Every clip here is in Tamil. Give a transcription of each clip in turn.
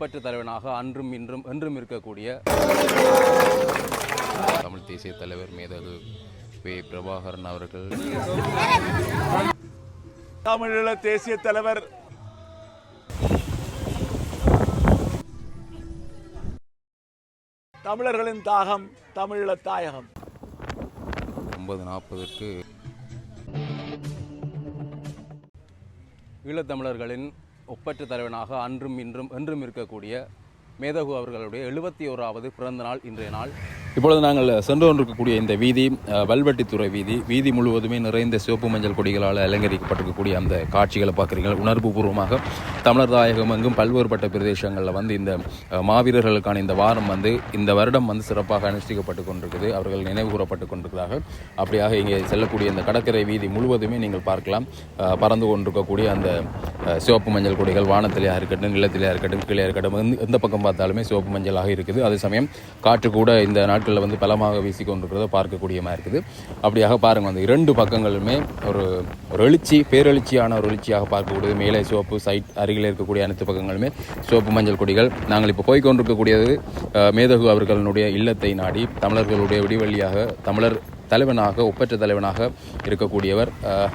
ஒப்பற்ற தலைவனாக அன்றும் இன்றும் என்றும் இருக்கக்கூடிய தமிழ் தேசிய தலைவர் மேதகு வே. பிரபாகரன் அவர்கள். தமிழீழ தேசிய தலைவர். தமிழர்களின் தாகம் தமிழீழ தாயகம். ஒன்பது நாற்பதற்கு ஈழத்தமிழர்களின் ஒப்பற்ற தலைவனாக அன்றும் இன்றும் என்றும் இருக்கக்கூடிய மேதகு அவர்களுடைய எழுபத்தி ஓராவது பிறந்த நாள் இன்றைய நாள். இப்பொழுது நாங்கள் சென்று கொண்டிருக்கக்கூடிய இந்த வீதி வல்வெட்டித்துறை வீதி வீதி முழுவதுமே நிறைந்த சிவப்பு மஞ்சள் கொடிகளால் அலங்கரிக்கப்பட்டிருக்கக்கூடிய அந்த காட்சிகளை பார்க்குறீங்க உணர்வுபூர்வமாக தமிழர் தாயகம் எங்கும் பல்வேறுபட்ட பிரதேசங்களில் வந்து இந்த மாவீரர்களுக்கான இந்த வாரம் வந்து இந்த வருடம் வந்து சிறப்பாக அனுஷ்டிக்கப்பட்டு கொண்டிருக்குது. அவர்கள் நினைவு கூறப்பட்டு கொண்டிருக்கிறார்கள். அப்படியாக இங்கே செல்லக்கூடிய இந்த கடற்கரை வீதி முழுவதுமே நீங்கள் பார்க்கலாம். பறந்து கொண்டிருக்கக்கூடிய அந்த சிவப்பு மஞ்சள் கொடிகள் வானத்திலேயா இருக்கட்டும் நிலத்திலேயா இருக்கட்டும் கீழே இருக்கட்டும் எந்த- எந்த பக்கம் பார்த்தாலுமே சிவப்பு மஞ்சளாக இருக்குது. அதே சமயம் காற்று கூட இந்த நாட்களில் வந்து பலமாக வீசிக்கொண்டிருக்கிறத பார்க்கக்கூடியமாக இருக்குது. அப்படியாக பாருங்கள் அந்த இரண்டு பக்கங்களுமே ஒரு ஒரு எழுச்சி பேரெழுச்சியான ஒரு எழுச்சியாக பார்க்கக்கூடியது. மேலே சிவப்பு சைட் அருகில் இருக்கக்கூடிய அனைத்து பக்கங்களுமே சிவப்பு மஞ்சள் கொடிகள். நாங்கள் இப்போ போய்கொண்டிருக்கக்கூடியது மேதகு அவர்களுடைய இல்லத்தை நாடி தமிழர்களுடைய விடிவெள்ளியாக தமிழர் தலைவனாக ஒப்பற்ற தலைவனாக இருக்கக்கூடியவர்.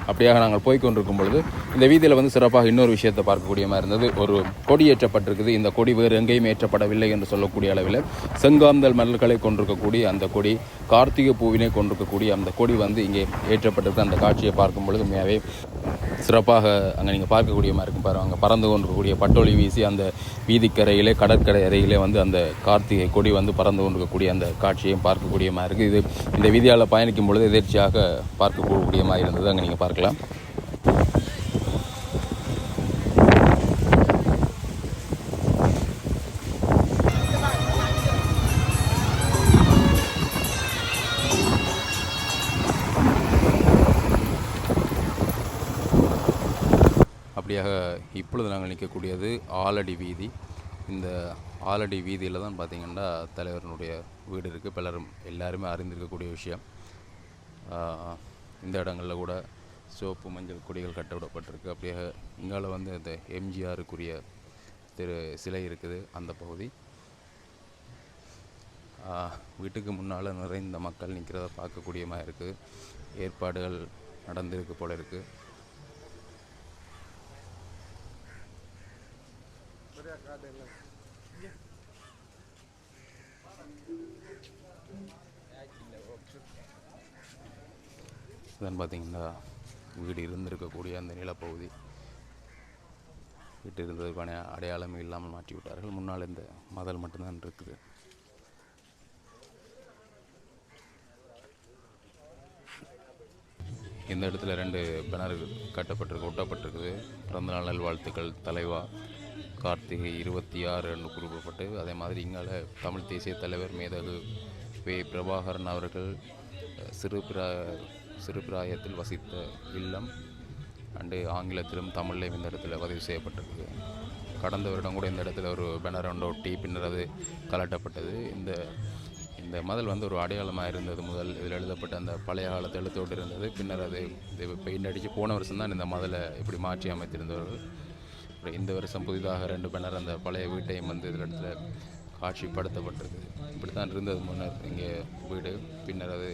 அப்படியாக நாங்கள் போய் கொண்டிருக்கும் பொழுது இந்த வீதியில் வந்து சிறப்பாக இன்னொரு விஷயத்தை பார்க்கக்கூடிய மாதிரி இருந்தது. ஒரு கொடி ஏற்றப்பட்டிருக்குது. இந்த கொடி வேறு எங்கேயும் ஏற்றப்படவில்லை என்று சொல்லக்கூடிய அளவில் செங்காந்தல் மலர்களை கொண்டிருக்கக்கூடிய அந்த கொடி கார்த்திகை பூவினை கொண்டிருக்கக்கூடிய அந்த கொடி வந்து இங்கே ஏற்றப்பட்டிருக்கு அந்த காட்சியை பார்க்கும் பொழுது உண்மையாகவே சிறப்பாக அங்கே நீங்கள் பார்க்கக்கூடிய மாதிரி இருக்கும் பாருங்கள் அங்கே பறந்து கொண்டிருக்கக்கூடிய பட்டோலி வீசி அந்த வீதிக்கரையிலே கடற்கரை அறையிலே வந்து அந்த கார்த்திகை கொடி வந்து பறந்து கொண்டிருக்கக்கூடிய அந்த காட்சியையும் பார்க்கக்கூடிய மாதிரி இருக்குது. இது இந்த வீதியால் பயணிக்கும் பொழுது எதிர்ச்சியாக பார்க்கக்கூடிய மாதிரி இருந்தது. அங்கே நீங்கள் பார்க்கலாம். அப்படியாக இப்பொழுது நாங்கள் நிற்கக்கூடியது ஆலடி வீதி. இந்த ஆலடி வீதியில் தான் பார்த்திங்கன்னா தலைவரனுடைய வீடு இருக்குது பலரும் எல்லாருமே அறிந்திருக்கக்கூடிய விஷயம். இந்த இடங்களில் கூட சிவப்பு மஞ்சள் கொடிகள் கட்டவிடப்பட்டிருக்கு. அப்படியே இங்கால வந்து இந்த எம்ஜிஆருக்குரிய திரு சிலை இருக்குது அந்த பகுதி. வீட்டுக்கு முன்னால் நிறைந்த மக்கள் நிற்கிறத பார்க்கக்கூடிய மாதிரி இருக்குது ஏற்பாடுகள் நடந்திருக்கு போல இருக்குது then பார்த்தீங்கன்னா வீடு இருந்திருக்கக்கூடிய அந்த நிலப்பகுதி. வீட்டு இருந்ததுக்கான அடையாளமே இல்லாமல் மாற்றி விட்டார்கள் முன்னால் இந்த மதல் மட்டும்தான் இருக்குது. இந்த இடத்துல ரெண்டு பிணறு கட்டப்பட்டிருக்கு ஒட்டப்பட்டிருக்குது. பிறந்தநாள் நல்வாழ்த்துக்கள் தலைவா. கார்த்திகை இருபத்தி ஆறு என்று குறிப்பிடப்பட்டு அதே மாதிரி இங்கால தமிழ் தேசிய தலைவர் மேதகு வே. பிரபாகரன் அவர்கள் சிறு பிரா சிறு பிராயத்தில் வசித்த இல்லம் அண்டு ஆங்கிலத்திலும் தமிழ்லையும் இந்த இடத்துல பதிவு செய்யப்பட்டிருக்கு. கடந்த வருடம் கூட இந்த இடத்துல ஒரு பேனர் ஒன்று ஒட்டி பின்னர் அது கலட்டப்பட்டது. இந்த இந்த மதல் வந்து ஒரு அடையாளமாக இருந்தது முதல். இதில் எழுதப்பட்ட அந்த பழைய காலத்து எழுத்தோடு இருந்தது. பின்னர் அது இது பெயிண்ட் அடித்து போன வருஷம் தான் இந்த மதலை இப்படி மாற்றி அமைத்திருந்தவர்கள் இந்த வருஷம் புதிதாக ரெண்டு பேனர் அந்த பழைய வீட்டையும் வந்து இதில் இடத்துல காட்சிப்படுத்தப்பட்டிருக்கு. இப்படி தான் இருந்தது முன்னர் இங்கே வீடு. பின்னர் அது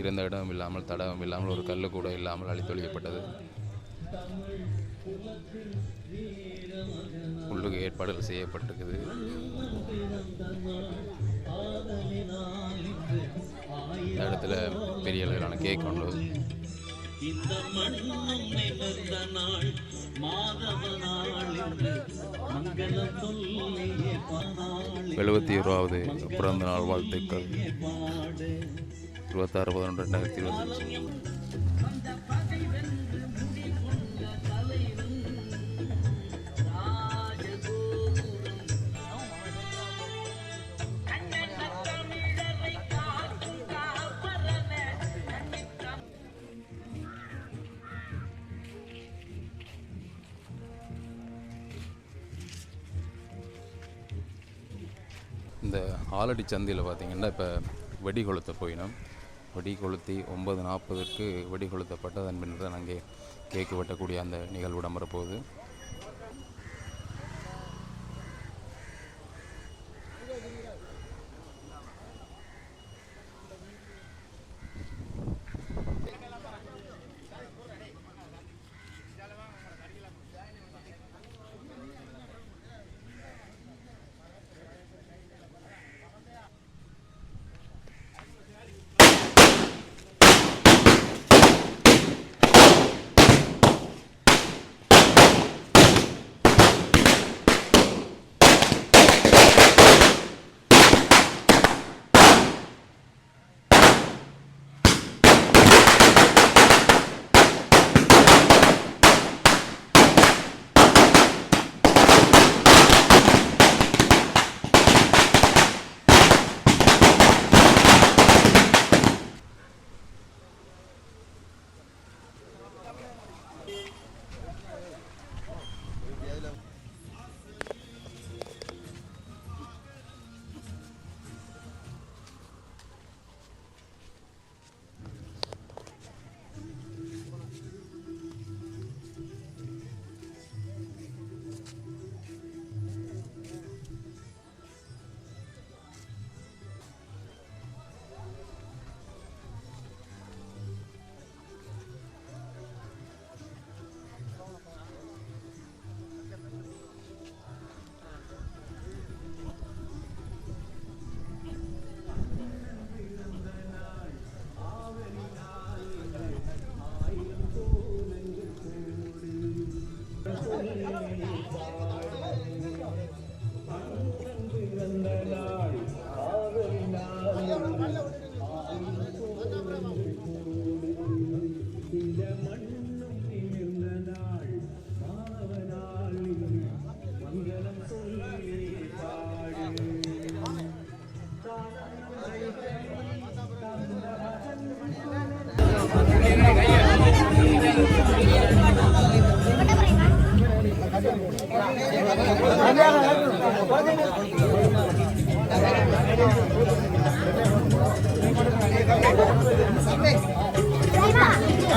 இருந்த இடம் இல்லாமல் தடகம் இல்லாமல் ஒரு கல்லு கூட இல்லாமல் அழித்தொழிக்கப்பட்டது. உள்ளுக்கு ஏற்பாடுகள் செய்யப்பட்டிருக்குது. இந்த இடத்துல பெரிய அளவிலான கேக் கொண்டு எழுபத்தி ஓராவது பிறந்த நாள் வாழ்த்துக்கள் இருபத்தாறு பதினொன்று ரெண்டாயிரத்தி இருபத்தஞ்சு இந்த ஆலடி சந்தையில் பார்த்தீங்கன்னா இப்போ வெடி கொளுத்த போயினோம். வெடி கொளுத்தி ஒன்பது நாற்பதுக்கு வெடி கொளுத்தப்பட்டு அதன் பின்னர் தான் அங்கே கேக்கு வெட்டக்கூடிய அந்த நிகழ்வு இடம்பெற போகுது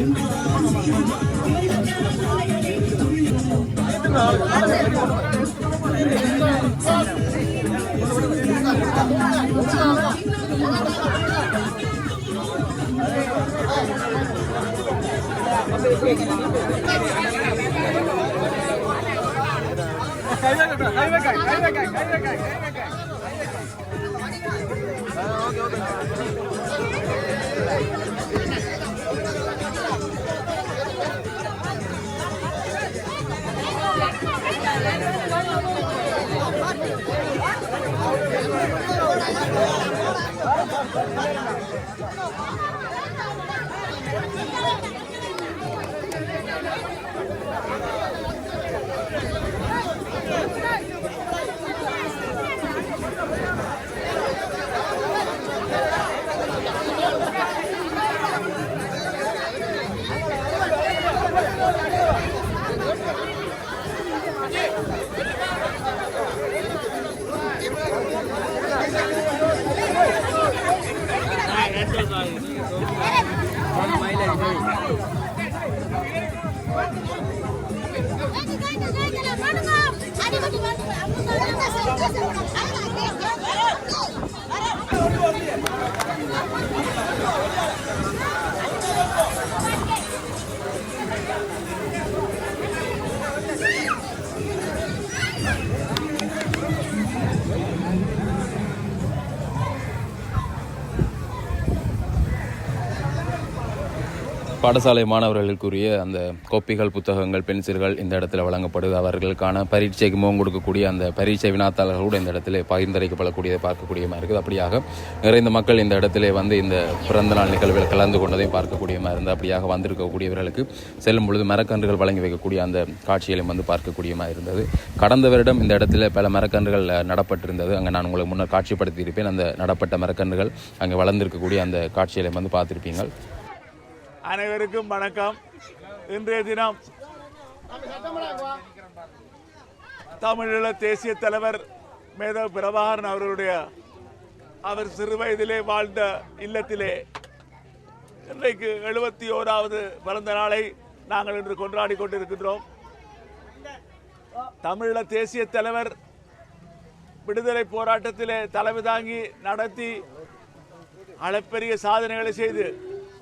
海外海い海外海い海外海い பாடசாலை மாணவர்களுக்குரிய அந்த கோப்பிகள் புத்தகங்கள் பென்சில்கள் இந்த இடத்துல வழங்கப்படுது. அவர்களுக்கான பரீட்சைக்கு முகம் கொடுக்கக்கூடிய அந்த பரீட்சை வினாத்தாளர்கள் கூட இந்த இடத்துல பகிர்ந்தளிக்கப்படக்கூடியதை பார்க்கக்கூடியமாக இருக்குது. அப்படியாக நிறைந்த மக்கள் இந்த இடத்துல வந்து இந்த பிறந்த நாள் நிகழ்வில் கலந்து கொண்டதையும் பார்க்கக்கூடியமாக இருந்து அப்படியாக வந்திருக்கக்கூடியவர்களுக்கு செல்லும் பொழுது மரக்கன்றுகள் வழங்கி வைக்கக்கூடிய அந்த காட்சிகளையும் வந்து பார்க்கக்கூடியமாக இருந்தது. கடந்த வருடம் இந்த இடத்துல பல மரக்கன்றுகள் நடப்பட்டிருந்தது. அங்கே நான் உங்களுக்கு முன்னர் காட்சிப்படுத்தியிருப்பேன். அந்த நடப்பட்ட மரக்கன்றுகள் அங்கே வளர்ந்திருக்கக்கூடிய அந்த காட்சிகளையும் வந்து பார்த்திருப்பீங்கள். அனைவருக்கும் வணக்கம். இன்றைய தினம் தமிழீழ தேசிய தலைவர் மேதவ் பிரபாகரன் அவர்களுடைய அவர் சிறு வயதிலே வாழ்ந்த இல்லத்திலே இன்றைக்கு எழுபத்தி ஓராவது பிறந்த நாளை நாங்கள் இன்று கொண்டாடி கொண்டிருக்கின்றோம். தமிழீழ தேசிய தலைவர் விடுதலை போராட்டத்திலே தலைமை தாங்கி நடத்தி அளப்பெரிய சாதனைகளை செய்து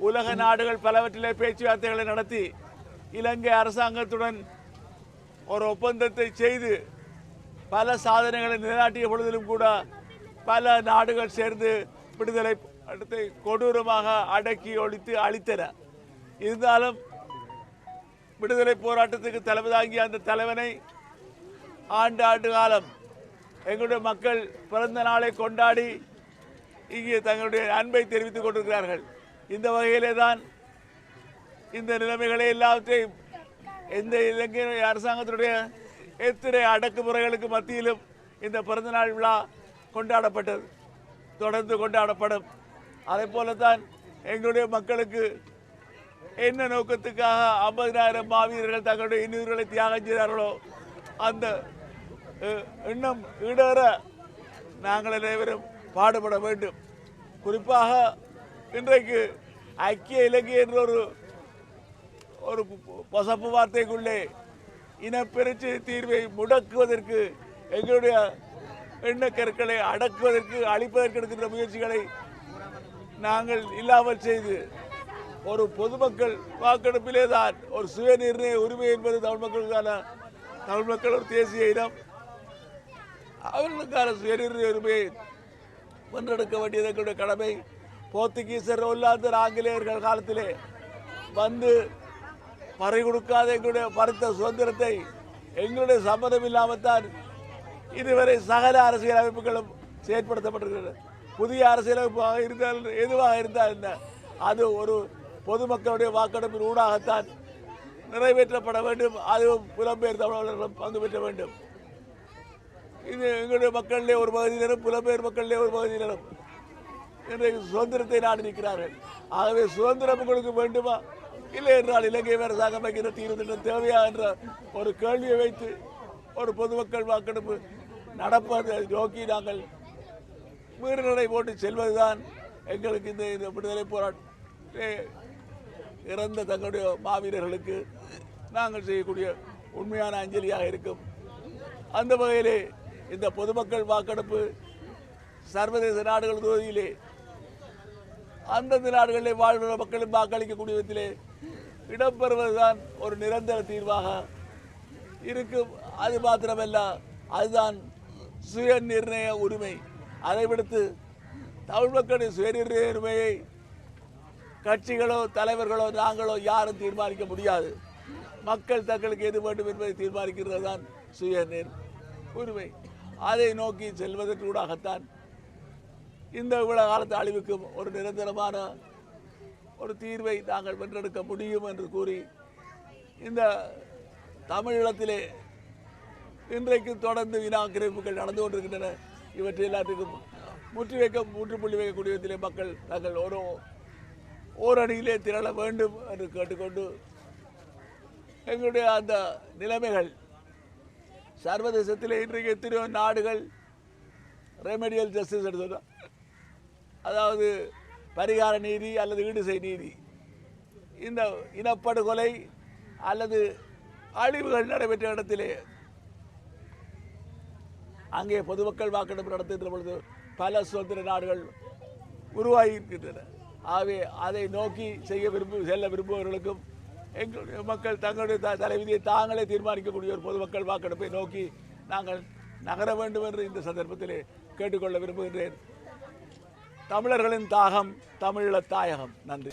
உலக நாடுகள் பலவற்றிலே பேச்சுவார்த்தைகளை நடத்தி இலங்கை அரசாங்கத்துடன் ஒரு ஒப்பந்தத்தை செய்து பல சாதனைகளை நிலைநாட்டிய பொழுதிலும் கூட பல நாடுகள் சேர்ந்து விடுதலை அடுத்து கொடூரமாக அடக்கி ஒழித்து அழித்தன. இருந்தாலும் விடுதலை போராட்டத்துக்கு தலைமை தாங்கிய அந்த தலைவனை ஆண்டு ஆண்டு காலம் எங்களுடைய மக்கள் பிறந்த நாளை கொண்டாடி இங்கே தங்களுடைய அன்பை தெரிவித்துக் கொண்டிருக்கிறார்கள். இந்த வகையிலே தான் இந்த நிலைமைகளை எல்லாவற்றையும் இந்த இலங்கை அரசாங்கத்தினுடைய எத்தனை அடக்குமுறைகளுக்கு மத்தியிலும் இந்த பிறந்தநாள் விழா கொண்டாடப்பட்டது தொடர்ந்து கொண்டாடப்படும். அதே போலத்தான் எங்களுடைய மக்களுக்கு என்ன நோக்கத்துக்காக ஐம்பதினாயிரம் மாவீரர்கள் தங்களுடைய இன்னுயிர்களை தியாகம் செய்தார்களோ அந்த அஹ், எண்ணம் ஈடேற நாங்கள் அனைவரும் பாடுபட வேண்டும். குறிப்பாக இன்றைக்கு ஐக்கிய இலங்கை என்ற ஒரு ஒரு பசப்பு வார்த்தைக்குள்ளே இனப்பெருச்சி தீர்வை முடக்குவதற்கு எங்களுடைய எண்ணக்கருக்களை அடக்குவதற்கு அழிப்பதற்கு எடுக்கின்ற முயற்சிகளை நாங்கள் இல்லாமல் செய்து ஒரு பொதுமக்கள் வாக்கெடுப்பிலே தான் ஒரு சுயநிர்ணய உரிமை என்பது தமிழ் மக்களுக்கான தமிழ் மக்கள் ஒரு தேசிய இனம். அவர்களுக்கான சுயநிர்ணய உரிமையை வென்றெடுக்க வேண்டியது எங்களுடைய கடமை. போர்த்துகீசர் ஒல்லாந்தர் ஆங்கிலேயர்கள் காலத்திலே வந்து பறை கொடுக்காத எங்களுடைய பருத்த சுதந்திரத்தை எங்களுடைய சம்மதம் இல்லாமல் தான் இதுவரை சகல அரசியல் அமைப்புகளும் செயற்படுத்தப்பட்டிருக்கிறது. புதிய அரசியலமைப்பாக இருந்தால் எதுவாக இருந்தால் என்ன? அது ஒரு பொதுமக்களுடைய வாக்கெடுப்பின் ஊடாகத்தான் நிறைவேற்றப்பட வேண்டும். அதுவும் புலம்பெயர் தமிழர்களும் பங்கு பெற்ற வேண்டும். இது எங்களுடைய மக்களிலே ஒரு பகுதியினரும் புலம்பெயர் மக்களிலே ஒரு பகுதியினரும். இன்றைக்கு சுதந்திரத்தை நாடி நிற்கிறார்கள். ஆகவே சுதந்திரம் கொடுக்க வேண்டுமா? இல்லை என்றால் இலங்கை அரசாங்கம் வைக்கிற தீர்வு திட்டம் தேவையா என்ற ஒரு கேள்வியை வைத்து ஒரு பொதுமக்கள் வாக்கெடுப்பு நடப்பதை நோக்கி நாங்கள் மீறுநடை போட்டு செல்வதுதான் எங்களுக்கு இந்த இந்த விடுதலை போராட்ட இறந்த தங்களுடைய மாவீரர்களுக்கு நாங்கள் செய்யக்கூடிய உண்மையான அஞ்சலியாக இருக்கும். அந்த வகையிலே இந்த பொதுமக்கள் வாக்கெடுப்பு சர்வதேச நாடுகள் தொகுதியிலே அந்தந்த நாடுகளில் வாழ்கிற மக்களும் வாக்களிக்கக்கூடிய விதத்திலே இடம்பெறுவதுதான் ஒரு நிரந்தர தீர்வாக இருக்கும். அது மாத்திரமல்ல அதுதான் சுய நிர்ணய உரிமை. அதை விடுத்து தமிழ் மக்களின் சுய நிர்ணய உரிமையை கட்சிகளோ தலைவர்களோ நாங்களோ யாரும் தீர்மானிக்க முடியாது. மக்கள் தங்களுக்கு எது வேண்டும் என்பதை தீர்மானிக்கிறது தான் சுய உரிமை. அதை நோக்கி செல்வதற்கூடாகத்தான் இந்த இவ்வளவு காலத்து அழிவுக்கும் ஒரு நிரந்தரமான ஒரு தீர்வை நாங்கள் வென்றெடுக்க முடியும் என்று கூறி இந்த தமிழீழத்திலே இன்றைக்கு தொடர்ந்து வினாக்கிரமிப்புகள் நடந்து கொண்டிருக்கின்றன. இவற்றை எல்லாத்துக்கும் முற்றி வைக்க முற்றுப்புள்ளி வைக்கக்கூடிய விதத்திலே மக்கள் தங்கள் ஒரு ஓரணியிலே திரள வேண்டும் என்று கேட்டுக்கொண்டு எங்களுடைய அந்த நிலைமைகள் சர்வதேசத்தில் இன்றைக்கு எத்தனையோ நாடுகள் ரெமெடியல் ஜஸ்டிஸ் எடுத்தோம் அதாவது பரிகார நீதி அல்லது ஈடுசை நீதி. இந்த இனப்படுகொலை அல்லது அழிவுகள் நடைபெற்ற இடத்திலே அங்கே பொதுமக்கள் வாக்கெடுப்பு நடத்துகின்ற பொழுது பல சுதந்திர நாடுகள் உருவாகி இருக்கின்றன ஆகவே அதை நோக்கி செய்ய விரும்ப செல்ல விரும்புபவர்களுக்கும் எங்களுடைய மக்கள் தங்களுடைய த- தலைவிதியை தாங்களே தீர்மானிக்கக்கூடிய ஒரு பொதுமக்கள் வாக்கெடுப்பை நோக்கி நாங்கள் நகர வேண்டும் என்று இந்த சந்தர்ப்பத்திலே கேட்டுக்கொள்ள விரும்புகின்றேன். தமிழர்களின் தாகம் தமிழீழ தாயகம். நன்றி.